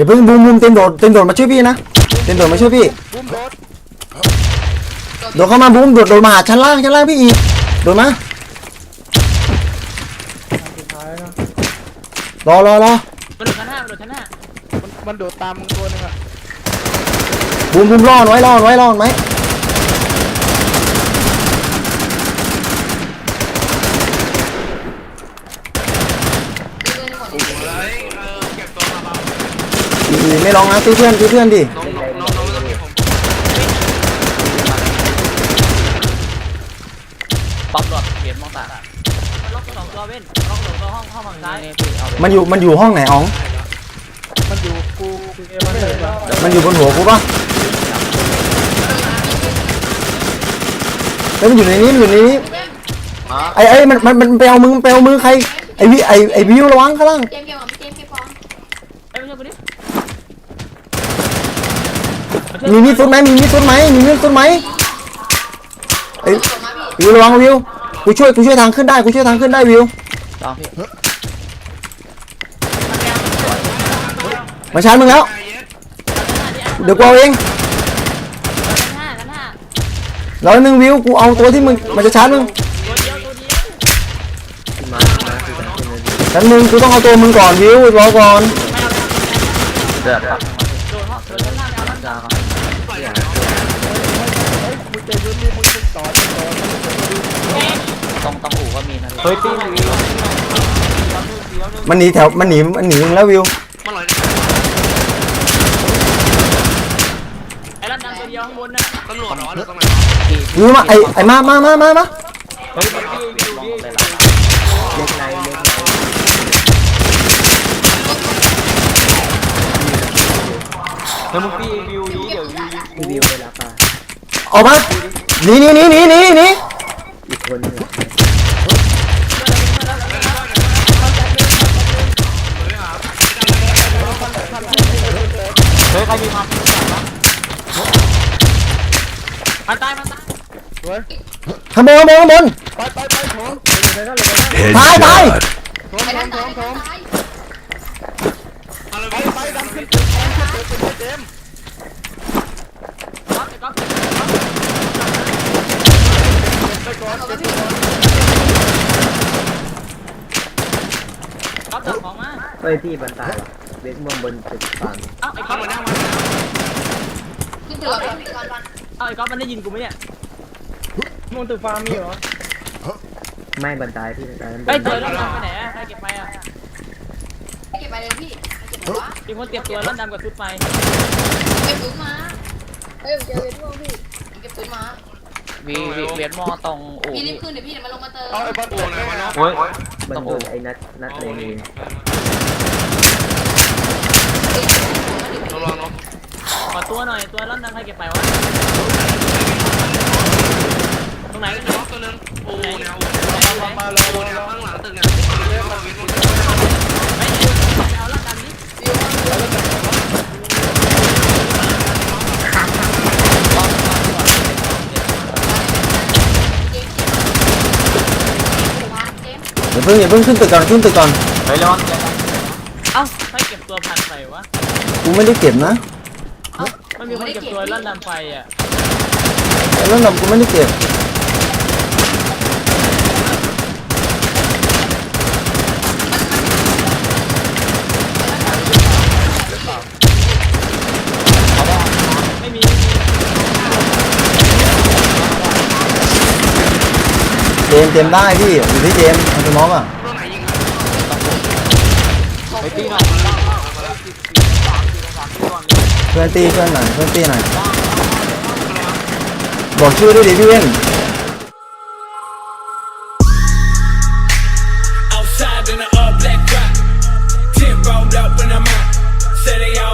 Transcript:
อย่าเพิ่งบูมบูมเต็มโดดเต็มโดดมาช่วยพี่นะเต็มโดดมาช่วยพี่บุ้มโดดโดดเข้ามาบูมโดดโดดมาหาชั้นล่างชั้นล่างพี่อีกโดดมาสุดท้ายนะรอรอรอมันโดดชั้นห้ามันโดดชั้นห้ามันมันโดดตามมึงตัวหนึงอะบูมบูมรอดไว้รอดไว้รอดไว้เลยเออเก็บตัวมาเบา อีอีไม่ร้องนะซื้อเพื่อนซื้อเพื่อนดิน้องน้องน้องน้องไม่ต้องมีผมป๊อปหลอดเขียนมองตามันล็อกสองตัวเว้นล็อกสองตัวห้องห้องฝั่งซ้ายมันอยู่มันอยู่ห้องไหนอ๋องมันอยู่กูเอมันเลยแล้วมันอยู่บนหัวกูปะแล้วมันอยู่ในนี้มันอยู่ในนี้ไอ้ไอ้มันมันมันไปเอามือมันไปเอามือใครไอ้วิไอ้ไอ้วิวระวังข้างล่างเกมเกมของเกมเกมของเอ้ยไม่ใช่กูดิ มีมีดสุดไหมมีมีดสุดไหมมีมีดสุดไหมไอ้กดมาพี่วิวระวังวิวกูช่วยกูช่วยทางขึ้นได้กูช่วยทางขึ้นได้วิวลอพี่มาชาร์จมึงแล้วไอ้เดี๋ยวกูเอาเองร้อยหนึ่งวิวกูเอาตัวที่มึงมันจะชาร์จมึงตัวเดียวตัวเดียวฉันมึงกูต้องเอาตัวมึงก่อนวิวรอก่อนเดือด ครับโดนห้องโดนชั้นห้าไม่เอาแล้วจ้าครับปล่อยแล้วมึงใจเย็นดิมึงจะต่อจะต่อตรงตรงอู่ก็มีนะเฮ้ยตีนมันหนีแถวมันหนีมันหนีมึงแล้ววิวมันลอยไอ้รันดังตัวเดียวข้างบนน่ะตำรวจเหรอหรือตรงไหนวิวมาไอ้ไอ้มามามามามาเฮ้ยมันพี่อยู่ดิเล็กในเล็ก เฮ้ยมึงพี่วิวนี้เดี๋ยววิวยิงวิวเลยละป่ะออกมาหนีหนีหนีหนีหนีหนีอีกคนนึงเฮ้ยใครมีความรู้จักบ้างมันตายมันตายสวยข้างบนข้างบนข้างบนไปไปไปโถมเดี๋ยวเดี๋ยวเดี๋ยตายตายโถมไปโถด้านมโถมโถมไรไปไปดันขึ้นตึกดันขึ้นตึกเป็นเต็ม ก๊อฟก๊อฟ ไปก่อน เอา เก็ ไป บ พี่ ก่อน ก๊อฟจับของมา เฮ้ยพี่บันตายเวทมองบนตึกฟังเอ้าไอ้ก๊อฟมานั่งมาขึ้นตัวก่อนขึ้นก่อนเอ้าไอ้ก๊อฟมันได้ยินกูไหมเนี่ยมึงตึกฟาร์มมีเหรอไม่บันตายพี่บันตายนั้เจอแล้วดำไปไหนอะใครเก็บไปอะเก็บไปเลยพี่เก็บไปวะมีคนเตรียมตัวแล้วดำกับชุดไปเก็บปืนมาเฮ้ยเจอเลยด้วยพี่เก็บปืนมา วีวีเวียนมอตรงอู่พี่รีบขึ้นเดี๋ยวพี่เดี๋ยวมาลงมาเติมเอาไอ้บอลโอ้ไหนวะเนาะโอ้ยมันโดนไอ้นัดนัดเลยนี่ลองลองลองขอตัวหน่อยตัวแล้วดำใครเก็บไปวะตรงไหนไอ้ตรงไหนน้องตัวนึงโอ้แนวมามาเลโอ้ยแนวแล้วข้างหลังตึกเนี่ยเรียกมาวินมัน ไม่เอาแล้วดำนี้ วิว อย่า เพิ่งอย่าเพิ่งขึ้นตึกก่อนขึ้นตึกก่อนเฮ้ยระวังเอ้าใครเก็บตัวพันไปวะกูไม่ได้เก็บนะเอ้ามันมีคนเก็บตัวแล้วดำไปอะแล้วนำกูไม่ได้เก็บ เจมส์เมได้พี่อยู่ที่เจมส์เอาตัวน้องอะเพื่อนตีเพื่อนหน่อยเพื่อนตีหน่อยบอกชื่อด้วยดิพี่เพื่ outside in an all black drop. Ten rolled up when I'm out. Say they all